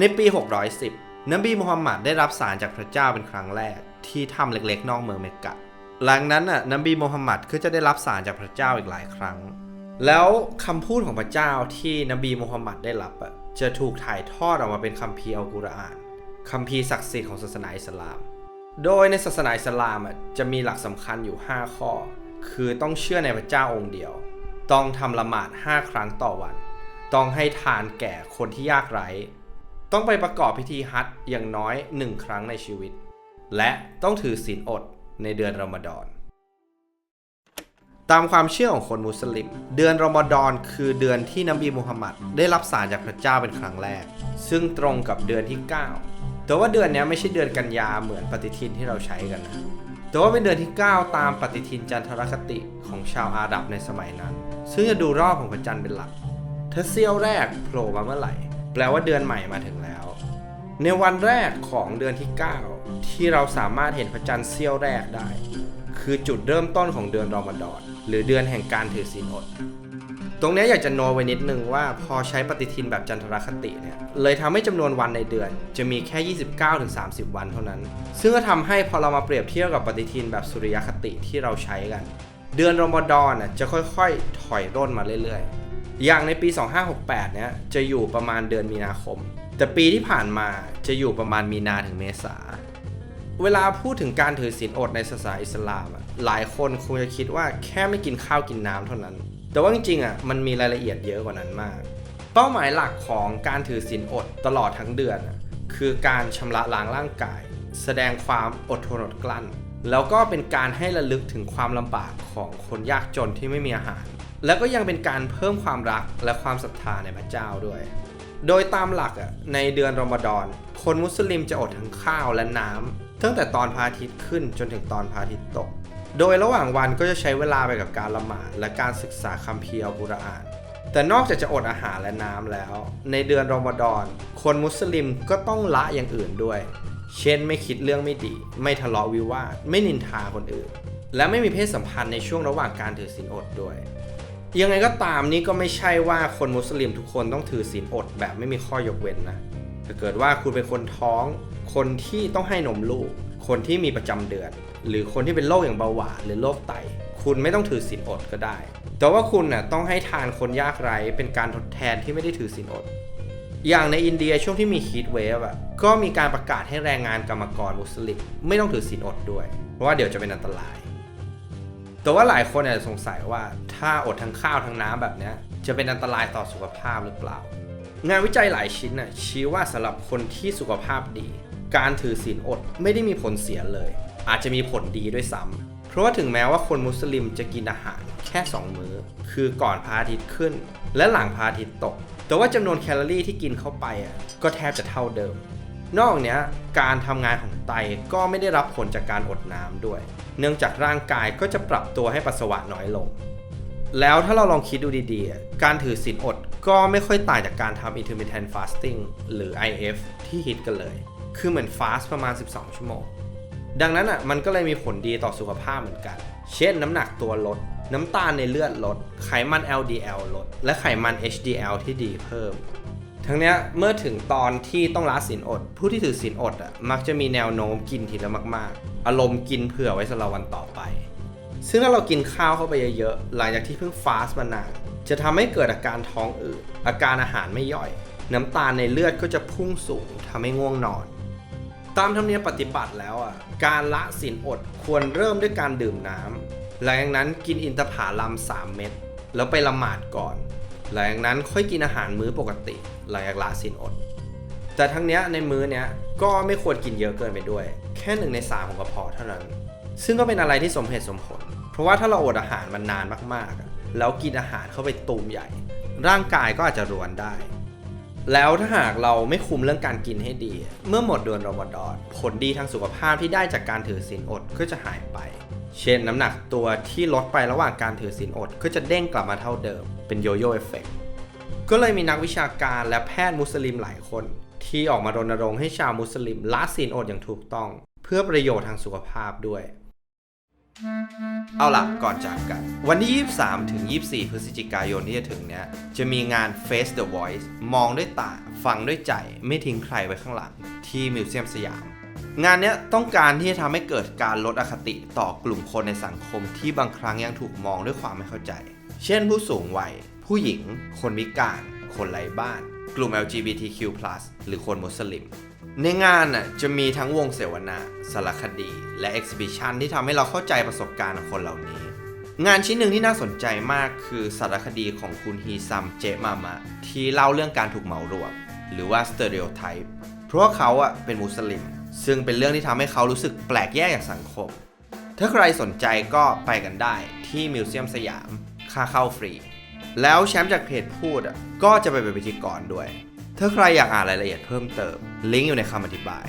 ในปี 610 นบีมูฮัมหมัดได้รับสารจากพระเจ้าเป็นครั้งแรก ที่ถ้ำเล็กๆ นอกเมืองเมกะ หลังนั้นน่ะนบีมูฮัมหมัดก็จะได้รับสารจากพระเจ้าอีกหลายครั้ง แล้วคำพูดของพระเจ้าที่นบีมูฮัมหมัดได้รับอะจะถูกถ่ายทอดออกมาเป็นคัมภีร์อัลกุรอานคัมภีร์ศักดิ์สิทธิ์ของศาสนาอิสลาม โดยในศาสนาอิสลามอะจะมีหลักสำคัญอยู่ 5 ข้อ คือต้องเชื่อในพระเจ้าองค์เดียว ต้องทำละหมาด 5 ครั้งต่อวัน ต้องให้ทานแก่คนที่ยากไร้ ต้องไปประกอบพิธีฮัจอย่างน้อย1ครั้งในชีวิต และต้องถือศีลอดในเดือนรอมฎอน ตามความเชื่อของคนมุสลิม เดือนรอมฎอนคือเดือนที่นบีมูฮัมมัดได้รับสารจากพระเจ้าเป็นครั้งแรก ซึ่งตรงกับเดือนที่ 9 แต่ว่าเดือนนี้ไม่ใช่เดือนกันยาเหมือนปฏิทินที่เราใช้กันนะแต่ว่าเป็นเดือนที่ 9 ตามปฏิทินจันทรคติของชาวอาหรับในสมัยนั้น ซึ่งจะดูรอบของพระจันทร์เป็นหลักถ้าเสี้ยวแรกโผล่มาเมื่อไหร่ แปลว่าเดือนใหม่มาถึงแล้ว ในวันแรกของเดือนที่ 9 ที่เราสามารถเห็นพระจันทร์เสี้ยวแรกได้ คือจุดเริ่มต้นของเดือนรอมฎอนหรือเดือนแห่งการถือศีลอด ตรงนี้อยากจะโนไว้นิดนึงว่าพอใช้ปฏิทินแบบจันทรคติเนี่ยเลยทำให้จำนวนวันในเดือนจะมีแค่ 29-30 วันเท่านั้น ซึ่งก็ทำให้พอเรามาเปรียบเทียบกับปฏิทินแบบสุริยคติที่เราใช้กัน เดือนรอมฎอนน่ะจะค่อยๆ ถอยร่นมาเรื่อยๆ อย่างในปี 2568 เนี่ยจะอยู่ประมาณเดือนมีนาคม แต่ปีที่ผ่านมาจะอยู่ประมาณมีนาถึงเมษา เวลาพูดถึงการถือศีลอดในศาสนาอิสลามหลายคนคงจะคิดว่าแค่ไม่กินข้าวกินน้ำเท่านั้น แต่ว่าจริงๆอะมันมีรายละเอียดเยอะกว่านั้นมาก เป้าหมายหลักของการถือศีลอดตลอดทั้งเดือน คือการชำระล้างร่างกาย แสดงความอดทนอดกลั้น แล้วก็เป็นการให้ระลึกถึงความลำบากของคนยากจนที่ไม่มีอาหาร แล้วก็ยังเป็นการเพิ่มความรักและความศรัทธาในพระเจ้าด้วย โดยตามหลักอะในเดือนรอมฎอน คนมุสลิมจะอดทั้งข้าวและน้ำตั้งแต่ตอนพระอาทิตย์ขึ้นจนถึงตอนพระอาทิตย์ตก โดยระหว่างวันก็จะใช้เวลาไปกับการละหมาดและการศึกษาคัมภีร์อัลกุรอาน แต่นอกจากจะอดอาหารและน้ำแล้ว ในเดือนรอมฎอน คนมุสลิมก็ต้องละอย่างอื่นด้วย เช่นไม่คิดเรื่องไม่ดี ไม่ทะเลาะวิวาทไม่นินทาคนอื่น และไม่มีเพศสัมพันธ์ในช่วงระหว่างการถือศีลอดด้วย ยังไงก็ตามนี่ก็ไม่ใช่ว่าคนมุสลิมทุกคนต้องถือศีลอดแบบไม่มีข้อยกเว้นนะถ้าเกิดว่าคุณเป็นคนท้อง คนที่ต้องให้นมลูก คนที่มีประจำเดือน หรือคนที่เป็นโรคอย่างเบาหวานหรือโรคไต คุณไม่ต้องถือศีลอดก็ได้ แต่ว่าคุณน่ะต้องให้ทานคนยากไร้เป็นการทดแทนที่ไม่ได้ถือศีลอด อย่างในอินเดียช่วงที่มีฮีทเวฟอะก็มีการประกาศให้แรงงานกรรมกรมุสลิมไม่ต้องถือศีลอดด้วย เพราะว่าเดี๋ยวจะเป็นอันตราย แต่ว่าหลายคนอาจจะสงสัยว่าถ้าอดทั้งข้าวทั้งน้ำแบบเนี้ยจะเป็นอันตรายต่อสุขภาพหรือเปล่า งานวิจัยหลายชิ้นน่ะชี้ว่าสำหรับคนที่สุขภาพดี การถือศีลอดไม่ได้มีผลเสียเลย อาจจะมีผลดีด้วยซ้ำเพราะว่าถึงแม้ว่าคนมุสลิมจะกินอาหารแค่ 2 มื้อ คือก่อนพระอาทิตย์ขึ้น และหลังพระอาทิตย์ตก แต่ว่าจำนวนแคลอรี่ที่กินเข้าไปอะก็แทบจะเท่าเดิม นอกเนี้ยการทำงานของไตก็ไม่ได้รับผลจากการอดน้ำด้วย เนื่องจากร่างกายก็จะปรับตัวให้ปัสสาวะน้อยลง แล้วถ้าเราลองคิดดูดีๆ การถือศีลอดก็ไม่ค่อยต่างจากการทำ intermittent fasting หรือ IF ที่ฮิตกันเลย คือเหมือนฟาสประมาณ 12 ชั่วโมง ดังนั้นอะมันก็เลยมีผลดีต่อสุขภาพเหมือนกัน เช่นน้ำหนักตัวลด น้ำตาลในเลือดลด ไขมัน LDL ลด และไขมัน HDL ที่ดีเพิ่ม ทั้งนี้เมื่อถึงตอนที่ต้องละศีลอด ผู้ที่ถือศีลอดอะมักจะมีแนวโน้มกินทีละมาก ๆ อารมณ์กินเผื่อไว้สำหรับวันต่อไป ซึ่งถ้าเรากินข้าวเข้าไปเยอะๆ หลังจากที่เพิ่งฟาสต์มานาน จะทำให้เกิดอาการท้องอืด อาการอาหารไม่ย่อย น้ำตาลในเลือดก็จะพุ่งสูงทำให้ง่วงนอนตามธรรมเนียมปฏิบัติแล้วอะ การละศีลอดควรเริ่มด้วยการดื่มน้ำ หลังจากนั้นกินอินทผลัม3 เม็ดแล้วไปละหมาดก่อน หลังจากนั้นค่อยกินอาหารมื้อปกติหลังจากละศีลอด แต่ทั้งเนี้ยในมื้อเนี้ยก็ไม่ควรกินเยอะเกินไปด้วย แค่หนึ่งในสามของกระเพาะเท่านั้น ซึ่งก็เป็นอะไรที่สมเหตุสมผล เพราะว่าถ้าเราอดอาหารมันนานมากๆ แล้วกินอาหารเข้าไปตูมใหญ่ ร่างกายก็อาจจะรวนได้ แล้วถ้าหากเราไม่คุมเรื่องการกินให้ดี เมื่อหมดเดือนรอมฎอนผลดีทางสุขภาพที่ได้จากการถือศีลอดก็จะหายไป เช่นน้ำหนักตัวที่ลดไประหว่างการถือศีลอด ก็จะเด้งกลับมาเท่าเดิม เป็นโยโย่เอฟเฟกก็เลยมีนักวิชาการและแพทย์มุสลิมหลายคน ที่ออกมารณรงค์ให้ชาวมุสลิมละศีลอดอย่างถูกต้อง เพื่อประโยชน์ทางสุขภาพด้วย เอาล่ะ ก่อนจากกัน วันที่ 23 ถึง 24 พฤศจิกายนที่จะถึงเนี้ยจะมีงาน Face the Voice มองด้วยตา ฟังด้วยใจ ไม่ทิ้งใครไว้ข้างหลัง ที่มิวเซียมสยาม งานนี้ต้องการที่จะทำให้เกิดการลดอคติต่อกลุ่มคนในสังคมที่บางครั้งยังถูกมองด้วยความไม่เข้าใจ เช่นผู้สูงวัย ผู้หญิง คนพิการ คนไร้บ้าน กลุ่ม LGBTQ+ หรือคนมุสลิม ในงานน่ะจะมีทั้งวงเสวนา สารคดี และ Exhibition ที่ทำให้เราเข้าใจประสบการณ์ของคนเหล่านี้ งานชิ้นหนึ่งที่น่าสนใจมากคือสารคดีของคุณฮีซัมเจมามะที่เล่าเรื่องการถูกเหมารวม หรือว่า stereotype เพราะว่าเขาอะเป็นมุสลิม ซึ่งเป็นเรื่องที่ทำให้เขารู้สึกแปลกแยกจากสังคม ถ้าใครสนใจก็ไปกันได้ที่มิวเซียมสยาม ค่าเข้าฟรี แล้วแชมป์จากเพจพูดอะก็จะไปเป็นพิธีกรด้วย ถ้าใครอยากอ่านรายละเอียดเพิ่มเติม ลิงก์อยู่ในคำอธิบาย